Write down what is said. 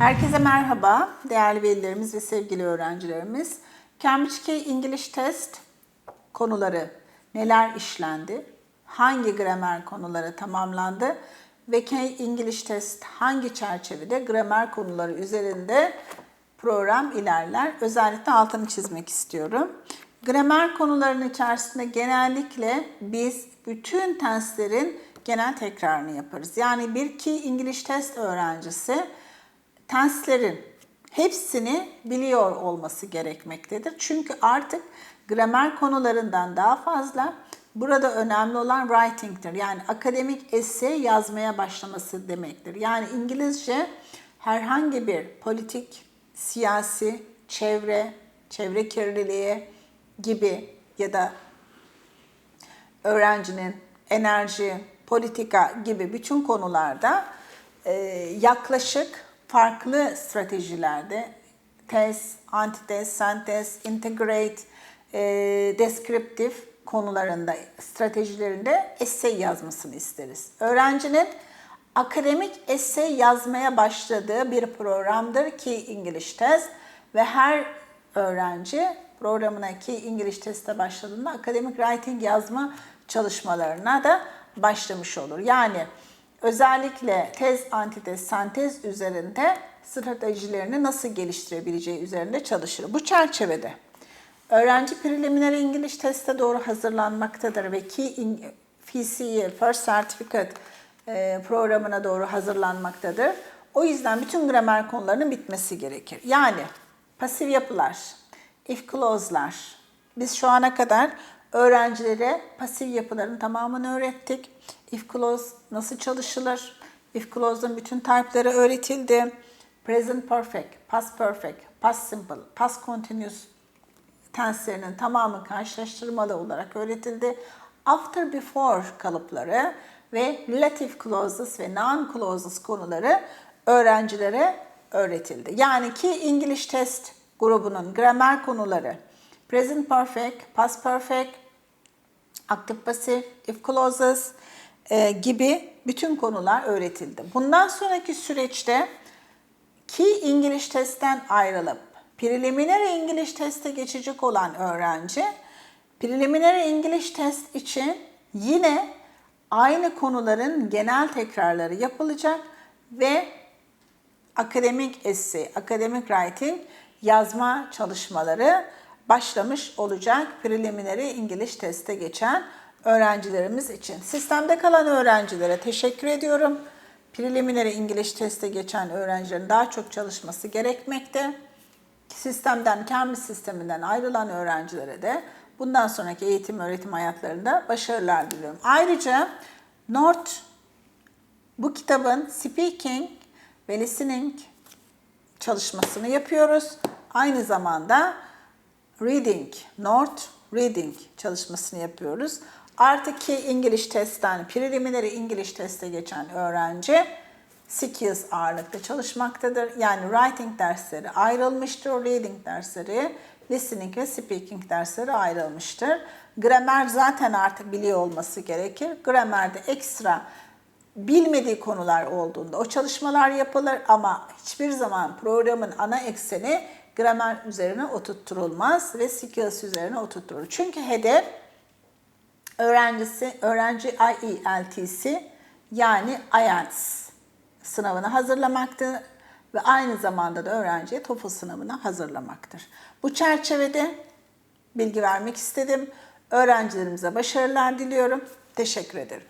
Herkese merhaba değerli velilerimiz ve sevgili öğrencilerimiz. Cambridge Key English Test konuları neler işlendi? Hangi gramer konuları tamamlandı? Ve Key English Test hangi çerçevede gramer konuları üzerinde program ilerler? Özellikle altını çizmek istiyorum. Gramer konularının içerisinde genellikle biz bütün tenslerin genel tekrarını yaparız. Yani bir Key English Test öğrencisi tenslerin hepsini biliyor olması gerekmektedir. Çünkü artık gramer konularından daha fazla burada önemli olan writing'tir. Yani akademik essay yazmaya başlaması demektir. Yani İngilizce herhangi bir politik, siyasi, çevre, çevre kirliliği gibi ya da öğrencinin enerji, politika gibi bütün konularda e, yaklaşık farklı stratejilerde tez, antitez, sentez, integrate, e, descriptive konularında, stratejilerinde essay yazmasını isteriz. Öğrencinin akademik essay yazmaya başladığı bir programdır ki English Test ve her öğrenci programına ki İngiliz teste başladığında akademik writing yazma çalışmalarına da başlamış olur. Yani özellikle tez, antitez, sentez üzerinde stratejilerini nasıl geliştirebileceği üzerinde çalışır. Bu çerçevede öğrenci preliminary İngiliz teste doğru hazırlanmaktadır ve ki FCE, First Certificate e, programına doğru hazırlanmaktadır. O yüzden bütün gramer konularının bitmesi gerekir. Yani pasif yapılar, if clause'lar. Biz şu ana kadar öğrencilere pasif yapıların tamamını öğrettik. If clause nasıl çalışılır? If clause'un bütün type'ları öğretildi. Present perfect, past perfect, past simple, past continuous tenslerinin tamamı karşılaştırmalı olarak öğretildi. After before kalıpları ve relative clauses ve non-clauses konuları öğrencilere öğretildi. Yani ki English test grubunun gramer konuları present perfect, past perfect, active passive, if clauses e, gibi bütün konular öğretildi. Bundan sonraki süreçte ki İngiliz testten ayrılıp preliminary İngiliz teste geçecek olan öğrenci preliminary İngiliz test için yine aynı konuların genel tekrarları yapılacak ve akademik essay, akademik writing yazma çalışmaları başlamış olacak preliminary İngiliz teste geçen öğrencilerimiz için. Sistemde kalan öğrencilere teşekkür ediyorum. Preliminary İngiliz teste geçen öğrencilerin daha çok çalışması gerekmekte. Sistemden, kendi sisteminden ayrılan öğrencilere de bundan sonraki eğitim öğretim hayatlarında başarılar diliyorum. Ayrıca North bu kitabın speaking ve listening çalışmasını yapıyoruz. Aynı zamanda reading, note reading çalışmasını yapıyoruz. Artık ki İngiliz testten, preliminary İngiliz teste geçen öğrenci skills ağırlıkta çalışmaktadır. Yani writing dersleri ayrılmıştır, reading dersleri, listening ve speaking dersleri ayrılmıştır. Gramer zaten artık biliyor olması gerekir. Gramerde ekstra bilmediği konular olduğunda o çalışmalar yapılır ama hiçbir zaman programın ana ekseni gramer üzerine oturtturulmaz ve skills üzerine oturtturulur. Çünkü hedef öğrencisi, öğrenci IELTC yani IELTS sınavını hazırlamaktır ve aynı zamanda da öğrenciye TOEFL sınavına hazırlamaktır. Bu çerçevede bilgi vermek istedim. Öğrencilerimize başarılar diliyorum. Teşekkür ederim.